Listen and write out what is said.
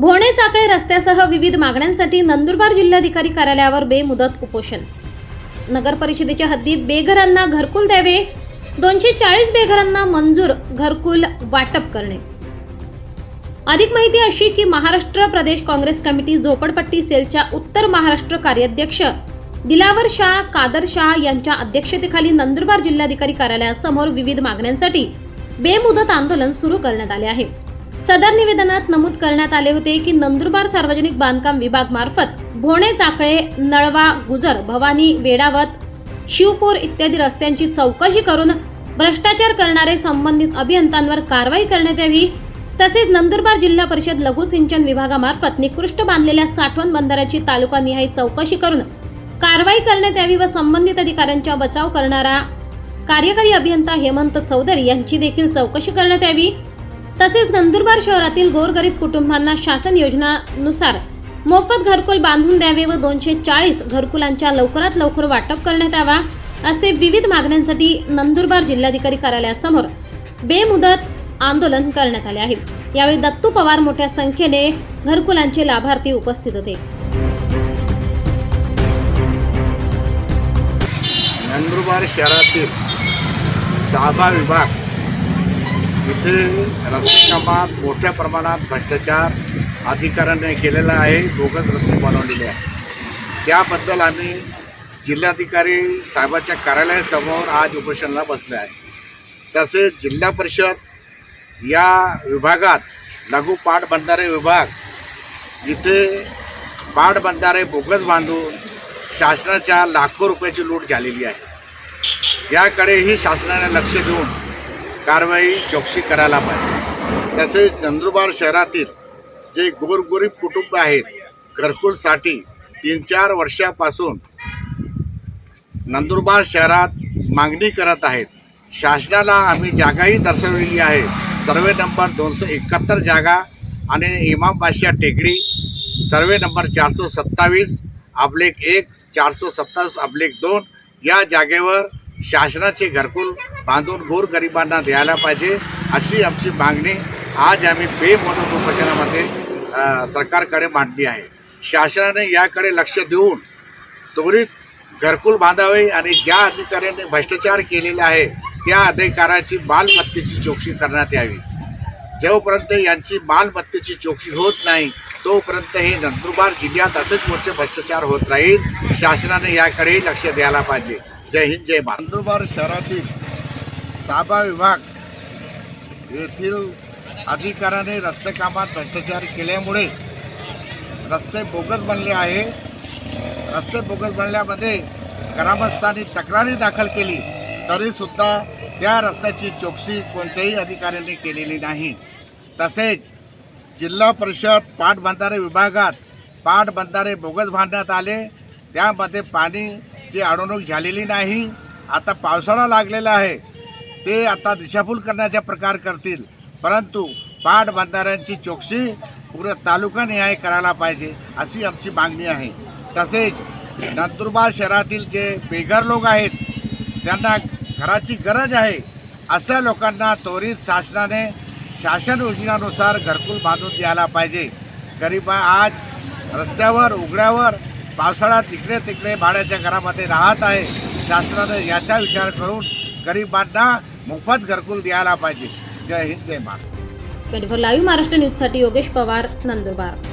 चाकळे रस्त्यासह विविध मागण्यांसाठी नंदुरबार जिल्हाधिकारी कार्यालयावर बेमुदत उपोषण. नगर परिषदेच्या हद्दीत बेघरांना घरकुल द्यावे दोनशे चाळीस बेघरांना मंजूर घरकुल वाटप करणे. अधिक माहिती अशी की महाराष्ट्र प्रदेश काँग्रेस कमिटी झोपडपट्टी सेलच्या उत्तर महाराष्ट्र कार्याध्यक्ष दिलावर शाह कादर शाह यांच्या अध्यक्षतेखाली नंदुरबार जिल्हाधिकारी कार्यालयासमोर विविध मागण्यांसाठी बेमुदत आंदोलन सुरू करण्यात आले आहे. सदर निवेदनात नमूद करण्यात आले होते की नंदुरबार सार्वजनिक बांधकाम विभाग मार्फत भोणे चाकळे नळवा गुजर भवानी वेडावत शिवपूर इत्यादी रस्त्यांची चौकशी करून भ्रष्टाचार करणारे संबंधित अभियंत्यांवर कारवाई करण्यात यावी. तसेच नंदुरबार जिल्हा परिषद लघु सिंचन विभागामार्फत निकृष्ट बांधलेल्या साठवण बंधाऱ्याची तालुकानिहाय चौकशी करून कारवाई करण्यात यावी व संबंधित अधिकाऱ्यांचा बचाव करणारा कार्यकारी अभियंता हेमंत चौधरी यांची देखील चौकशी करण्यात यावी. तसेच नंदुरबार शहरातील गोरगरीब कुटुंबांना शासन योजनानुसार मोफत घरकुल बांधून द्यावे व दोनशे चाळीस घरकुलांच्या लवकरात लवकर वाटप करण्यात यावा असे विविध मागण्यांसाठी नंदुरबार जिल्हाधिकारी कार्यालयासमोर बेमुदत आंदोलन करण्यात आले आहे. यावेळी दत्तू पवार मोठ्या संख्येने घरकुलांचे लाभार्थी उपस्थित होते. नंदुरबार शहरातील सहाबा विभाग इथे रस्ते कामात मोठ्या प्रमाणात भ्रष्टाचार अधिकाऱ्यांनी केलेला आहे. बोगस रस्ते बनवलेले आहे त्याबद्दल आम्ही जिल्हाधिकारी साहेबाच्या कार्यालयासमोर आज उपोषणाला बसले आहे. तसेच जिल्हा परिषद या विभागात लघु पाटबंधारे विभाग इथे पाटबंधारे बोगस बांधून शासनाच्या लाखो रुपयाची लूट झालेली आहे. याकडेही शासनाने लक्ष देऊन कारवाई चौकशी करायला पाहिजे. तसेच नंदुरबार शहरातील जे गोरगरीब कुटुंब आहेत घरकुलसाठी तीन चार वर्षापासून नंदुरबार शहरात मागणी करत आहेत. शासनाला आम्ही जागाही दर्शवलेली आहे. सर्वे नंबर दोनशे एकाहत्तर जागा आणि इमाम बादशाह टेकडी सर्वे नंबर चारशे सत्तावीस अब्लेक एक चारशे सत्तावीस अब्लेक दोन या जागेवर शासनाचे घरकुल बांधून गोरगरिबांना द्यायला पाहिजे अशी आमची मागणी आज आम्ही बेमुदत उपोषणामध्ये सरकारकडे मांडली आहे. शासनाने याकडे लक्ष देऊन त्वरित घरकुल बांधावे आणि ज्या अधिकाऱ्यांनी भ्रष्टाचार केलेला आहे त्या अधिकाराची मालमत्तेची चौकशी करण्यात यावी. जोपर्यंत यांची मालमत्तेची चौकशी होत नाही तोपर्यंत हे नंदुरबार जिल्ह्यात असेच मोठे भ्रष्टाचार होत राहील. शासनाने याकडे लक्ष द्यायला पाहिजे. जय हिंद जय महाराज नंदुरबार शहरातील साबा विभाग येथील अधिकाऱ्याने रस्ते कामात भ्रष्टाचार केल्यामुळे रस्ते बोगस बनले आहे. रस्ते बोगस बनल्यामध्ये ग्रामस्थांनी तक्रारी दाखल केली तरीसुद्धा त्या रस्त्याची चौकशी कोणत्याही अधिकाऱ्यांनी केलेली नाही. तसेच जिल्हा परिषद पाटबंधारे विभागात पाटबंधारे बोगस बांधण्यात आले. त्यामध्ये पाणीची अडवणूक झालेली नाही. आता पावसाळा लागलेला आहे. ते आता दिशाभूल करण्याचा प्रकार करतील. परंतु पाटबंधाऱ्यांची चौकशी तालुका न्याय करायला पाहिजे अशी आमची मागणी आहे. तसेच नंदुरबार शहरातील जे बेघर लोक आहेत त्यांना घराची गरज आहे अशा लोकांना त्वरित शासनाने शासन योजनानुसार घरकुल बांधून द्यायला पाहिजे. गरीब आज रस्त्यावर उघड्यावर पावसाळ्यात इकडे तिकडे भाड्याच्या घरामध्ये राहत आहे. शासनाने याचा विचार करून गरिबांना मोफत घरकुल द्यायला पाहिजे. जय हिंद जय Maharashtra. Twenty four live Maharashtra न्यूजसाठी योगेश पवार नंदुरबार.